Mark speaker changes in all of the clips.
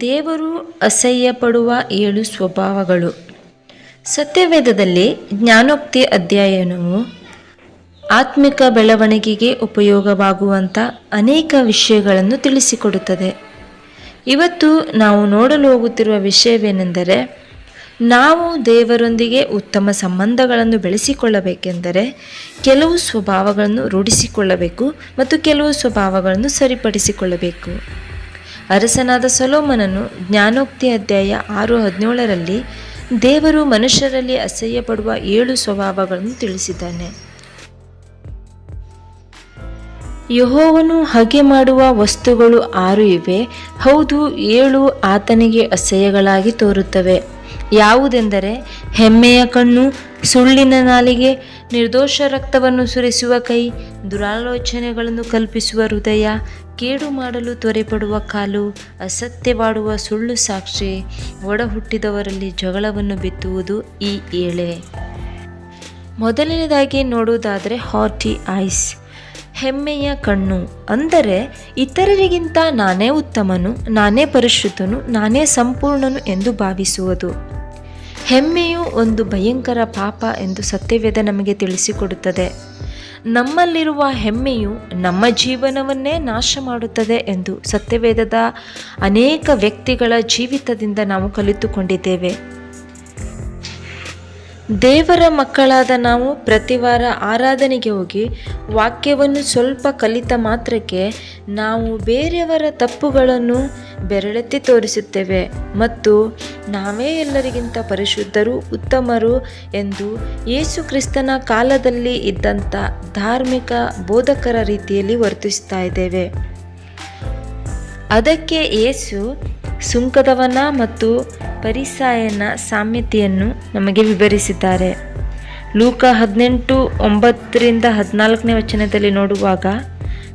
Speaker 1: ದೇವರು ಅಸಹ್ಯಪಡುವ ಏಳು ಸ್ವಭಾವಗಳು. ಸತ್ಯವೇದದಲ್ಲಿ ಜ್ಞಾನೋಕ್ತಿ ಅಧ್ಯಯನವು ಆತ್ಮಿಕ ಬೆಳವಣಿಗೆಗೆ ಉಪಯೋಗವಾಗುವಂಥ ಅನೇಕ ವಿಷಯಗಳನ್ನು ತಿಳಿಸಿಕೊಡುತ್ತದೆ. ಇವತ್ತು ನಾವು ನೋಡಲು ಹೋಗುತ್ತಿರುವ ವಿಷಯವೇನೆಂದರೆ, ನಾವು ದೇವರೊಂದಿಗೆ ಉತ್ತಮ ಸಂಬಂಧಗಳನ್ನು ಬೆಳೆಸಿಕೊಳ್ಳಬೇಕೆಂದರೆ ಕೆಲವು ಸ್ವಭಾವಗಳನ್ನು ರೂಢಿಸಿಕೊಳ್ಳಬೇಕು ಮತ್ತು ಕೆಲವು ಸ್ವಭಾವಗಳನ್ನು ಸರಿಪಡಿಸಿಕೊಳ್ಳಬೇಕು. ಅರಸನಾದ ಸೊಲೋಮನನು ಜ್ಞಾನೋಕ್ತಿ ಅಧ್ಯಾಯ ಆರು ಹದಿನೇಳರಲ್ಲಿ ದೇವರು ಮನುಷ್ಯರಲ್ಲಿ ಅಸಹ್ಯ ಪಡುವ ಏಳು ಸ್ವಭಾವಗಳನ್ನು ತಿಳಿಸಿದ್ದಾನೆ. ಯಹೋವನು ಹಗೆ ಮಾಡುವ ವಸ್ತುಗಳು ಆರು ಇವೆ. ಹೌದು, ಏಳು ಆತನಿಗೆ ಅಸಹ್ಯಗಳಾಗಿ ತೋರುತ್ತವೆ. ಯಾವುದೆಂದರೆ, ಹೆಮ್ಮೆಯ ಕಣ್ಣು ಸುಳ್ಳಿನ ನಾಲಿಗೆ ನಿರ್ದೋಷ ರಕ್ತವನ್ನು ಸುರಿಸುವ ಕೈ, ದುರಾಲೋಚನೆಗಳನ್ನು ಕಲ್ಪಿಸುವ ಹೃದಯ, ಕೇಡು ಮಾಡಲು ತ್ವರೆಪಡುವ ಕಾಲು ಅಸತ್ಯವಾಡುವ ಸುಳ್ಳು ಸಾಕ್ಷಿ ಒಡ ಹುಟ್ಟಿದವರಲ್ಲಿ ಜಗಳವನ್ನು ಬಿತ್ತುವುದು ಈ ಏಳೆ. ಮೊದಲನೇದಾಗಿ ನೋಡುವುದಾದರೆ ಹಾಟಿ ಐಸ್, ಹೆಮ್ಮೆಯ ಕಣ್ಣು. ಅಂದರೆ, ಇತರರಿಗಿಂತ ನಾನೇ ಉತ್ತಮನು, ನಾನೇ ಪರಿಶುದ್ಧನು, ನಾನೇ ಸಂಪೂರ್ಣನು ಎಂದು ಭಾವಿಸುವುದು. ಹೆಮ್ಮೆಯು ಒಂದು ಭಯಂಕರ ಪಾಪ ಎಂದು ಸತ್ಯವೇದ ನಮಗೆ ತಿಳಿಸಿಕೊಡುತ್ತದೆ. ನಮ್ಮಲ್ಲಿರುವ ಹೆಮ್ಮೆಯು ನಮ್ಮ ಜೀವನವನ್ನೇ ನಾಶ ಮಾಡುತ್ತದೆ ಎಂದು ಸತ್ಯವೇದದ ಅನೇಕ ವ್ಯಕ್ತಿಗಳ ಜೀವಿತದಿಂದ ನಾವು ಕಲಿತುಕೊಂಡಿದ್ದೇವೆ. ದೇವರ ಮಕ್ಕಳಾದ ನಾವು ಪ್ರತಿವಾರ ಆರಾಧನೆಗೆ ಹೋಗಿ ವಾಕ್ಯವನ್ನು ಸ್ವಲ್ಪ ಕಲಿತ ಮಾತ್ರಕ್ಕೆ ನಾವು ಬೇರೆಯವರ ತಪ್ಪುಗಳನ್ನು ಬೆರಳೆತ್ತಿ ತೋರಿಸುತ್ತೇವೆ ಮತ್ತು ನಾವೇ ಎಲ್ಲರಿಗಿಂತ ಪರಿಶುದ್ಧರು, ಉತ್ತಮರು ಎಂದು ಯೇಸು ಕ್ರಿಸ್ತನ ಕಾಲದಲ್ಲಿ ಇದ್ದಂಥ ಧಾರ್ಮಿಕ ಬೋಧಕರ ರೀತಿಯಲ್ಲಿ ವರ್ತಿಸ್ತಾ ಇದ್ದೇವೆ. ಅದಕ್ಕೆ ಯೇಸು ಸುಂಕದವನ ಮತ್ತು ಪರಿಸಾಯನ ಸಾಮ್ಯತೆಯನ್ನು ನಮಗೆ ವಿವರಿಸಿದ್ದಾರೆ. ಲೂಕ ಹದಿನೆಂಟು ಒಂಬತ್ತರಿಂದ ಹದಿನಾಲ್ಕನೇ ವಚನದಲ್ಲಿ ನೋಡುವಾಗ,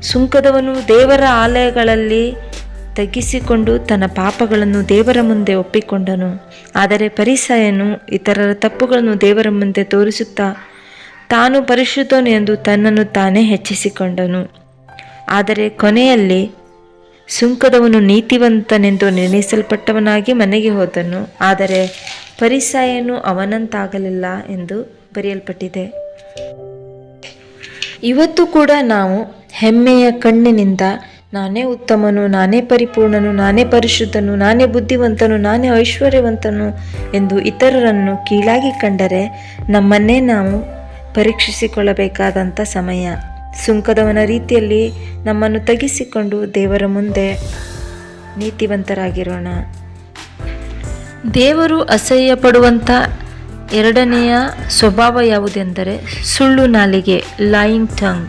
Speaker 1: ಸುಂಕದವನು ದೇವರ ಆಲಯಗಳಲ್ಲಿ ತಗ್ಗಿಸಿಕೊಂಡು ತನ್ನ ಪಾಪಗಳನ್ನು ದೇವರ ಮುಂದೆ ಒಪ್ಪಿಕೊಂಡನು. ಆದರೆ ಪರಿಸಾಯನು ಇತರರ ತಪ್ಪುಗಳನ್ನು ದೇವರ ಮುಂದೆ ತೋರಿಸುತ್ತಾ, ತಾನು ಪರಿಶುದ್ಧನು ಎಂದು ತನ್ನನ್ನು ತಾನೇ ಹೆಚ್ಚಿಸಿಕೊಂಡನು. ಆದರೆ ಕೊನೆಯಲ್ಲಿ ಸುಂಕದವನು ನೀತಿವಂತನೆಂದು ನಿರ್ಣಯಿಸಲ್ಪಟ್ಟವನಾಗಿ ಮನೆಗೆ ಹೋದನು. ಆದರೆ ಪರಿಸಾಯನು ಅವನಂತಾಗಲಿಲ್ಲ ಎಂದು ಬರೆಯಲ್ಪಟ್ಟಿದೆ. ಇವತ್ತು ಕೂಡ ನಾವು ಹೆಮ್ಮೆಯ ಕಣ್ಣಿನಿಂದ ನಾನೇ ಉತ್ತಮನು, ನಾನೇ ಪರಿಪೂರ್ಣನು, ನಾನೇ ಪರಿಶುದ್ಧನು, ನಾನೇ ಬುದ್ಧಿವಂತನು, ನಾನೇ ಐಶ್ವರ್ಯವಂತನು ಎಂದು ಇತರರನ್ನು ಕೀಳಾಗಿ ಕಂಡರೆ ನಮ್ಮನ್ನೇ ನಾವು ಪರೀಕ್ಷಿಸಿಕೊಳ್ಳಬೇಕಾದಂಥ ಸಮಯ. ಸುಂಕದವನ ರೀತಿಯಲ್ಲಿ ನಮ್ಮನ್ನು ತಗ್ಗಿಸಿಕೊಂಡು ದೇವರ ಮುಂದೆ ನೀತಿವಂತರಾಗಿರೋಣ. ದೇವರು ಅಸಹ್ಯ ಪಡುವಂಥ ಎರಡನೆಯ ಸ್ವಭಾವ ಯಾವುದೆಂದರೆ ಸುಳ್ಳು ನಾಲಿಗೆ ಲೈಂಗ್ ಟಂಗ್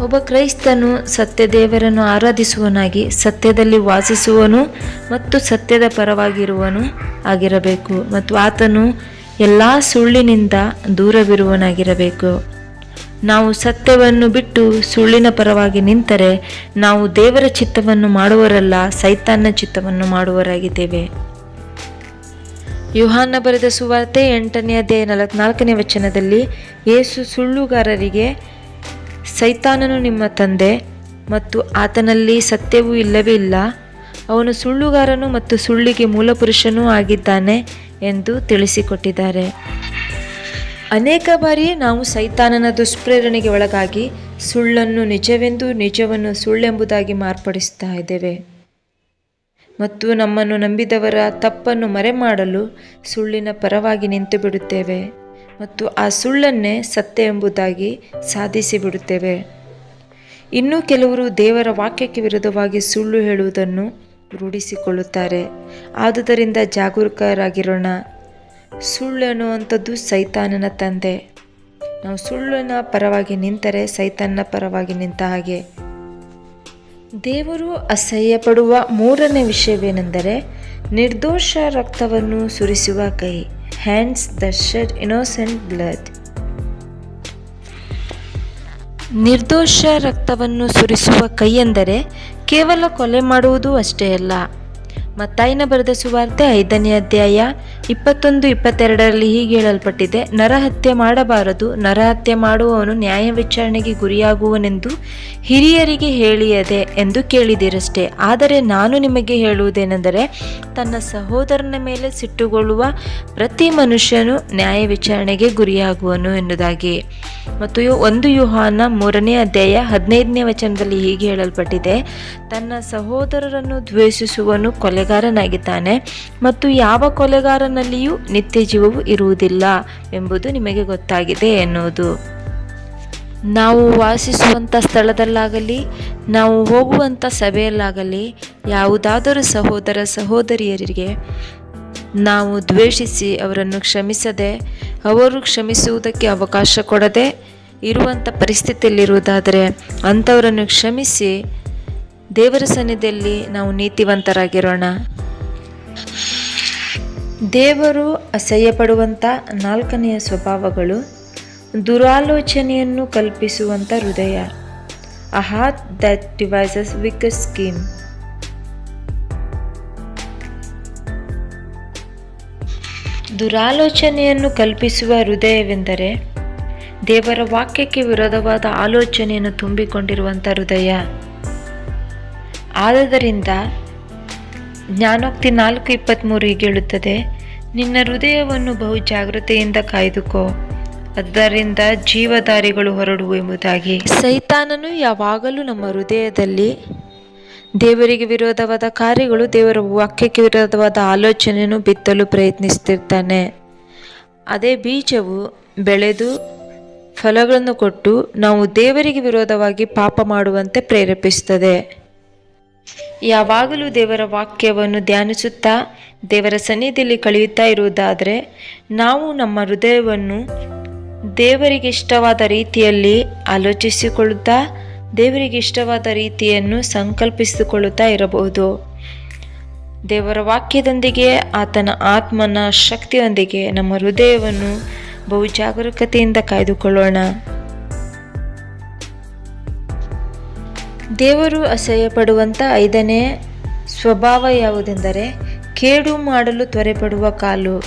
Speaker 1: ಒಬ್ಬ ಕ್ರೈಸ್ತನು ಸತ್ಯ ದೇವರನ್ನು ಆರಾಧಿಸುವನಾಗಿ ಸತ್ಯದಲ್ಲಿ ವಾಸಿಸುವನು ಮತ್ತು ಸತ್ಯದ ಪರವಾಗಿರುವನು ಆಗಿರಬೇಕು ಮತ್ತು ಆತನು ಎಲ್ಲ ಸುಳ್ಳಿನಿಂದ ದೂರವಿರುವನಾಗಿರಬೇಕು. ನಾವು ಸತ್ಯವನ್ನು ಬಿಟ್ಟು ಸುಳ್ಳಿನ ಪರವಾಗಿ ನಿಂತರೆ ನಾವು ದೇವರ ಚಿತ್ತವನ್ನು ಮಾಡುವರಲ್ಲ ಸೈತಾನ್ನ ಚಿತ್ತವನ್ನು ಮಾಡುವರಾಗಿದ್ದೇವೆ ಯುಹಾನ ಬರೆದ ಸುವಾರ್ತೆ ಎಂಟನೇ ಅಧ್ಯಾಯ ನಲವತ್ನಾಲ್ಕನೇ ವಚನದಲ್ಲಿ ಯೇಸು ಸುಳ್ಳುಗಾರರಿಗೆ, ಸೈತಾನನು ನಿಮ್ಮ ತಂದೆ ಮತ್ತು ಆತನಲ್ಲಿ ಸತ್ಯವೂ ಇಲ್ಲವೇ ಇಲ್ಲ. ಅವನು ಸುಳ್ಳುಗಾರನು ಮತ್ತು ಸುಳ್ಳಿಗೆ ಮೂಲಪುರುಷನೂ ಆಗಿದ್ದಾನೆ ಎಂದು ತಿಳಿಸಿಕೊಟ್ಟಿದ್ದಾರೆ. ಅನೇಕ ಬಾರಿ ನಾವು ಸೈತಾನನ ದುಷ್ಪ್ರೇರಣೆಗೆ ಒಳಗಾಗಿ ಸುಳ್ಳನ್ನು ನಿಜವೆಂದು ನಿಜವನ್ನು ಸುಳ್ಳೆಂಬುದಾಗಿ ಮಾರ್ಪಡಿಸ್ತಾ ಇದ್ದೇವೆ. ಮತ್ತು ನಮ್ಮನ್ನು ನಂಬಿದವರ ತಪ್ಪನ್ನು ಮರೆಮಾಡಲು ಸುಳ್ಳಿನ ಪರವಾಗಿ ನಿಂತು ಬಿಡುತ್ತೇವೆ ಮತ್ತು ಆ ಸುಳ್ಳನ್ನೇ ಸತ್ಯ ಎಂಬುದಾಗಿ ಸಾಧಿಸಿ ಬಿಡುತ್ತೇವೆ ಇನ್ನು ಕೆಲವರು ದೇವರ ವಾಕ್ಯಕ್ಕೆ ವಿರುದ್ಧವಾಗಿ ಸುಳ್ಳು ಹೇಳುವುದನ್ನು ರೂಢಿಸಿಕೊಳ್ಳುತ್ತಾರೆ. ಆದುದರಿಂದ ಜಾಗರೂಕರಾಗಿರೋಣ. ಸುಳ್ಳು ಅನ್ನುವಂಥದ್ದು ಸೈತಾನನ ತಂದೆ. ನಾವು ಸುಳ್ಳಿನ ಪರವಾಗಿ ನಿಂತರೆ ಸೈತಾನನ ಪರವಾಗಿ ನಿಂತ ಹಾಗೆ. ದೇವರು ಅಸಹ್ಯ ಪಡುವ ಮೂರನೇ ವಿಷಯವೇನೆಂದರೆ ನಿರ್ದೋಷ ರಕ್ತವನ್ನು ಸುರಿಸುವ ಕೈ hands the shed innocent blood ನಿರ್ದೋಷ ರಕ್ತವನ್ನು ಸುರಿಸುವ ಕೈ ಎಂದರೆ ಕೇವಲ ಕೊಲೆ ಮಾಡುವುದು ಅಷ್ಟೇ ಅಲ್ಲ. ಮತ್ತಾಯಿನ ಬರೆದ ಸುವಾರ್ತೆ ಐದನೇ ಅಧ್ಯಾಯ ಇಪ್ಪತ್ತೊಂದು ಇಪ್ಪತ್ತೆರಡರಲ್ಲಿ ಹೀಗೆ ಹೇಳಲ್ಪಟ್ಟಿದೆ ನರಹತ್ಯೆ ಮಾಡಬಾರದು ನರಹತ್ಯೆ ಮಾಡುವವನು ನ್ಯಾಯ ವಿಚಾರಣೆಗೆ ಗುರಿಯಾಗುವನೆಂದು ಹಿರಿಯರಿಗೆ ಹೇಳಿಯದೆ ಎಂದು ಕೇಳಿದಿರಷ್ಟೇ. ಆದರೆ ನಾನು ನಿಮಗೆ ಹೇಳುವುದೇನೆಂದರೆ, ತನ್ನ ಸಹೋದರನ ಮೇಲೆ ಸಿಟ್ಟುಗೊಳ್ಳುವ ಪ್ರತಿ ಮನುಷ್ಯನು ನ್ಯಾಯ ವಿಚಾರಣೆಗೆ ಗುರಿಯಾಗುವನು ಎನ್ನುವುದಾಗಿ. ಮತ್ತು ಒಂದು ಯುಹಾನ ಮೂರನೇ ಅಧ್ಯಾಯ ಹದಿನೈದನೇ ವಚನದಲ್ಲಿ ಹೀಗೆ ಹೇಳಲ್ಪಟ್ಟಿದೆ, ತನ್ನ ಸಹೋದರರನ್ನು ದ್ವೇಷಿಸುವನು ಕೊಲೆಗಾರನಾಗಿದ್ದಾನೆ ಮತ್ತು ಯಾವ ಕೊಲೆಗಾರನಲ್ಲಿಯೂ ನಿತ್ಯ ಜೀವವು ಇರುವುದಿಲ್ಲ ಎಂಬುದು ನಿಮಗೆ ಗೊತ್ತಾಗಿದೆ ಎನ್ನುವುದು. ನಾವು ವಾಸಿಸುವಂಥ ಸ್ಥಳದಲ್ಲಾಗಲಿ, ನಾವು ಹೋಗುವಂಥ ಸಭೆಯಲ್ಲಾಗಲಿ, ಯಾವುದಾದರೂ ಸಹೋದರ ಸಹೋದರಿಯರಿಗೆ ನಾವು ದ್ವೇಷಿಸಿ ಅವರನ್ನು ಕ್ಷಮಿಸದೆ, ಅವರು ಕ್ಷಮಿಸುವುದಕ್ಕೆ ಅವಕಾಶ ಕೊಡದೆ ಇರುವಂಥ ಪರಿಸ್ಥಿತಿಯಲ್ಲಿರುವುದಾದರೆ ಅಂಥವರನ್ನು ಕ್ಷಮಿಸಿ ದೇವರ ಸನ್ನಿಧಿಯಲ್ಲಿ ನಾವು ನೀತಿವಂತರಾಗಿರೋಣ. ದೇವರು ಅಸಹ್ಯಪಡುವಂಥ ನಾಲ್ಕನೆಯ ಸ್ವಭಾವಗಳು ದುರಾಲೋಚನೆಯನ್ನು ಕಲ್ಪಿಸುವಂಥ ಹೃದಯ. A that devises wicked scheme ದುರಾಲೋಚನೆಯನ್ನು ಕಲ್ಪಿಸುವ ಹೃದಯವೆಂದರೆ ದೇವರ ವಾಕ್ಯಕ್ಕೆ ವಿರೋಧವಾದ ಆಲೋಚನೆಯನ್ನು ತುಂಬಿಕೊಂಡಿರುವಂಥ ಹೃದಯ. ಆದುದರಿಂದ ಜ್ಞಾನೋಕ್ತಿ ನಾಲ್ಕು ಇಪ್ಪತ್ತ್ಮೂರು ಹೇಳುತ್ತದೆ, ನಿನ್ನ ಹೃದಯವನ್ನು ಬಹು ಜಾಗೃತೆಯಿಂದ ಕಾಯ್ದುಕೋ ಅದರಿಂದ ಜೀವದಾರಿಗಳು ಹೊರಡುವು ಎಂಬುದಾಗಿ. ಸೈತಾನನು ಯಾವಾಗಲೂ ನಮ್ಮ ಹೃದಯದಲ್ಲಿ ದೇವರಿಗೆ ವಿರೋಧವಾದ ಕಾರ್ಯಗಳು, ದೇವರ ವಾಕ್ಯಕ್ಕೆ ವಿರೋಧವಾದ ಆಲೋಚನೆಯನ್ನು ಬಿತ್ತಲು ಪ್ರಯತ್ನಿಸ್ತಿರ್ತಾನೆ ಅದೇ ಬೀಜವು ಬೆಳೆದು ಫಲಗಳನ್ನು ಕೊಟ್ಟು ನಾವು ದೇವರಿಗೆ ವಿರೋಧವಾಗಿ ಪಾಪ ಮಾಡುವಂತೆ ಪ್ರೇರೇಪಿಸುತ್ತದೆ. ಯಾವಾಗಲೂ ದೇವರ ವಾಕ್ಯವನ್ನು ಧ್ಯಾನಿಸುತ್ತಾ ದೇವರ ಸನ್ನಿಧಿಯಲ್ಲಿ ಕಳೆಯುತ್ತಾ ಇರುವುದಾದರೆ ನಾವು ನಮ್ಮ ಹೃದಯವನ್ನು ದೇವರಿಗೆ ಇಷ್ಟವಾದ ರೀತಿಯಲ್ಲಿ ಆಲೋಚಿಸಿಕೊಳ್ಳುತ್ತಾ ದೇವರಿಗೆ ಇಷ್ಟವಾದ ರೀತಿಯನ್ನು ಸಂಕಲ್ಪಿಸಿಕೊಳ್ಳುತ್ತಾ ಇರಬಹುದು. ದೇವರ ವಾಕ್ಯದೊಂದಿಗೆ ಆತನ ಆತ್ಮನ ಶಕ್ತಿಯೊಂದಿಗೆ ನಮ್ಮ ಹೃದಯವನ್ನು ಬಹು ಜಾಗರೂಕತೆಯಿಂದ ಕಾಯ್ದುಕೊಳ್ಳೋಣ. ದೇವರು ಅಸಹ್ಯ ಪಡುವಂಥ ಐದನೇ ಸ್ವಭಾವ ಯಾವುದೆಂದರೆ ಕೇಡು ಮಾಡಲು ತ್ವರೆಪಡುವ ಕಾಲು.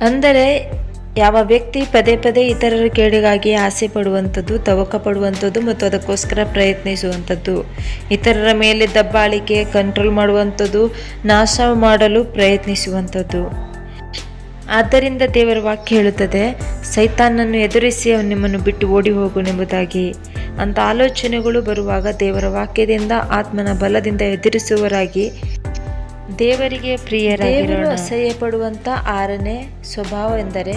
Speaker 1: ಅಂದರೆ ಯಾವ ವ್ಯಕ್ತಿ ಪದೇ ಪದೇ ಇತರರ ಕೇಡಿಗಾಗಿ ಆಸೆ ಪಡುವಂಥದ್ದು, ತವಕ ಪಡುವಂಥದ್ದು ಮತ್ತು ಅದಕ್ಕೋಸ್ಕರ ಪ್ರಯತ್ನಿಸುವಂಥದ್ದು. ಇತರರ ಮೇಲೆ ದಬ್ಬಾಳಿಕೆ ಕಂಟ್ರೋಲ್ ಮಾಡುವಂಥದ್ದು, ನಾಶ ಮಾಡಲು ಪ್ರಯತ್ನಿಸುವಂಥದ್ದು. ಆದ್ದರಿಂದ ದೇವರ ವಾಕ್ಯ ಹೇಳುತ್ತದೆ, ಸೈತಾನನ್ನು ಎದುರಿಸಿ ಅವನು ನಿಮ್ಮನ್ನು ಬಿಟ್ಟು ಓಡಿ ಹೋಗುನೆಂಬುದಾಗಿ ಅಂತ ಆಲೋಚನೆಗಳು ಬರುವಾಗ ದೇವರ ವಾಕ್ಯದಿಂದ, ಆತ್ಮನ ಬಲದಿಂದ ಎದುರಿಸುವರಾಗಿ ದೇವರಿಗೆ ಪ್ರಿಯರಾಗಿರೋಣ. ಅಸಹ್ಯ ಪಡುವಂಥ ಆರನೇ ಸ್ವಭಾವ ಎಂದರೆ,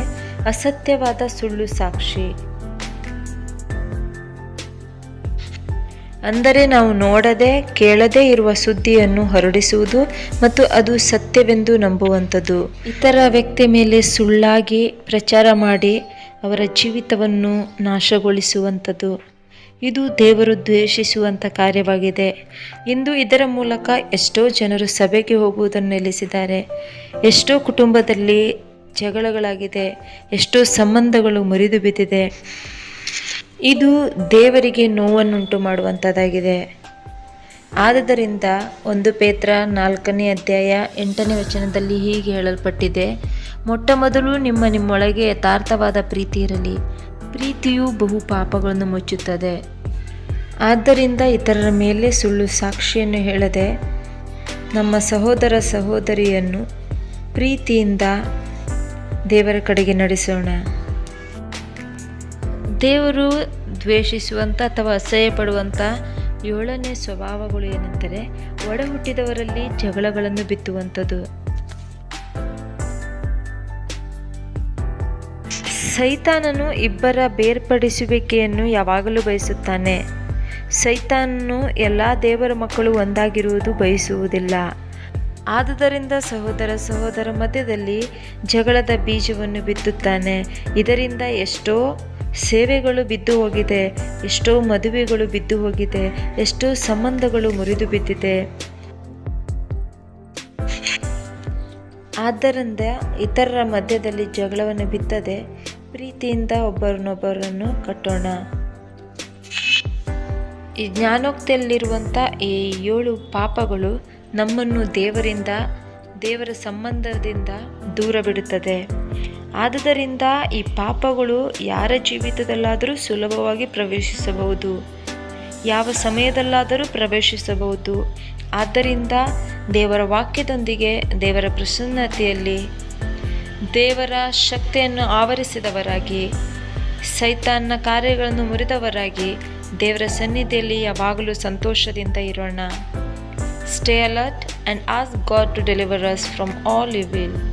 Speaker 1: ಅಸತ್ಯವಾದ ಸುಳ್ಳು ಸಾಕ್ಷಿ. ಅಂದರೆ ನಾವು ನೋಡದೆ, ಕೇಳದೇ ಇರುವ ಸುದ್ದಿಯನ್ನು ಹರಡಿಸುವುದು ಮತ್ತು ಅದು ಸತ್ಯವೆಂದು ನಂಬುವಂಥದ್ದು. ಇತರ ವ್ಯಕ್ತಿ ಮೇಲೆ ಸುಳ್ಳಾಗಿ ಪ್ರಚಾರ ಮಾಡಿ ಅವರ ಜೀವಿತವನ್ನು ನಾಶಗೊಳಿಸುವಂಥದ್ದು. ಇದು ದೇವರು ದ್ವೇಷಿಸುವಂಥ ಕಾರ್ಯವಾಗಿದೆ. ಇಂದು ಇದರ ಮೂಲಕ ಎಷ್ಟೋ ಜನರು ಸಭೆಗೆ ಹೋಗುವುದನ್ನು ನಿಲ್ಲಿಸಿದ್ದಾರೆ. ಎಷ್ಟೋ ಕುಟುಂಬದಲ್ಲಿ ಜಗಳಗಳಾಗಿದೆ. ಎಷ್ಟೋ ಸಂಬಂಧಗಳು ಮುರಿದು ಬಿದ್ದಿದೆ ಇದು ದೇವರಿಗೆ ನೋವನ್ನುಂಟು ಮಾಡುವಂಥದ್ದಾಗಿದೆ ಆದ್ದರಿಂದ ಒಂದು ಪೇತ್ರ ನಾಲ್ಕನೇ ಅಧ್ಯಾಯ ಎಂಟನೇ ವಚನದಲ್ಲಿ ಹೀಗೆ ಹೇಳಲ್ಪಟ್ಟಿದೆ. ಮೊಟ್ಟ ಮೊದಲು ನಿಮ್ಮ ನಿಮ್ಮೊಳಗೆ ಯಥಾರ್ಥವಾದ ಪ್ರೀತಿ ಇರಲಿ. ಪ್ರೀತಿಯು ಬಹು ಪಾಪಗಳನ್ನು ಮುಚ್ಚುತ್ತದೆ. ಆದ್ದರಿಂದ ಇತರರ ಮೇಲೆ ಸುಳ್ಳು ಸಾಕ್ಷಿಯನ್ನು ಹೇಳದೆ, ನಮ್ಮ ಸಹೋದರ ಸಹೋದರಿಯನ್ನು ಪ್ರೀತಿಯಿಂದ ದೇವರ ಕಡೆಗೆ ನಡೆಸೋಣ. ದೇವರು ದ್ವೇಷಿಸುವಂಥ ಅಥವಾ ಅಸಹ್ಯ ಪಡುವಂಥ ಏಳನೇ ಸ್ವಭಾವಗಳು ಏನೆಂದರೆ ಒಡ ಹುಟ್ಟಿದವರಲ್ಲಿ ಜಗಳಗಳನ್ನು ಬಿತ್ತುವಂಥದ್ದು. ಸೈತಾನನು ಇಬ್ಬರ ಬೇರ್ಪಡಿಸುವಿಕೆಯನ್ನು ಯಾವಾಗಲೂ ಬಯಸುತ್ತಾನೆ. ಸೈತಾನನು ಎಲ್ಲ ದೇವರ ಮಕ್ಕಳು ಒಂದಾಗಿರುವುದು ಬಯಸುವುದಿಲ್ಲ. ಆದುದರಿಂದ ಸಹೋದರ ಸಹೋದರ ಮಧ್ಯದಲ್ಲಿ ಜಗಳದ ಬೀಜವನ್ನು ಬಿತ್ತುತ್ತಾನೆ. ಇದರಿಂದ ಎಷ್ಟೋ ಸೇವೆಗಳು ಬಿದ್ದು ಹೋಗಿದೆ, ಎಷ್ಟೋ ಮದುವೆಗಳು ಬಿದ್ದು ಹೋಗಿದೆ, ಎಷ್ಟೋ ಸಂಬಂಧಗಳು ಮುರಿದು ಬಿದ್ದಿದೆ. ಆದ್ದರಿಂದ ಇತರರ ಮಧ್ಯದಲ್ಲಿ ಜಗಳವನ್ನು ಬಿತ್ತದೆ, ಪ್ರೀತಿಯಿಂದ ಒಬ್ಬರನ್ನೊಬ್ಬರನ್ನು ಕಟ್ಟೋಣ. ಈ ಜ್ಞಾನೋಕ್ತಿಯಲ್ಲಿರುವಂಥ ಈ ಏಳು ಪಾಪಗಳು ನಮ್ಮನ್ನು ದೇವರಿಂದ, ದೇವರ ಸಂಬಂಧದಿಂದ ದೂರ ಬಿಡುತ್ತದೆ. ಆದುದರಿಂದ ಈ ಪಾಪಗಳು ಯಾರ ಜೀವಿತದಲ್ಲಾದರೂ ಸುಲಭವಾಗಿ ಪ್ರವೇಶಿಸಬಹುದು. ಯಾವ ಸಮಯದಲ್ಲಾದರೂ ಪ್ರವೇಶಿಸಬಹುದು. ಆದ್ದರಿಂದ ದೇವರ ವಾಕ್ಯದೊಂದಿಗೆ ದೇವರ ಪ್ರಸನ್ನತೆಯಲ್ಲಿ ದೇವರ ಶಕ್ತಿಯನ್ನು ಆವರಿಸಿದವರಾಗಿ, ಸೈತಾನ್ನ ಕಾರ್ಯಗಳನ್ನು ಮುರಿದವರಾಗಿ ದೇವರ ಸನ್ನಿಧಿಯಲ್ಲಿ ಯಾವಾಗಲೂ ಸಂತೋಷದಿಂದ ಇರೋಣ. Stay alert and as God to deliver us from all you will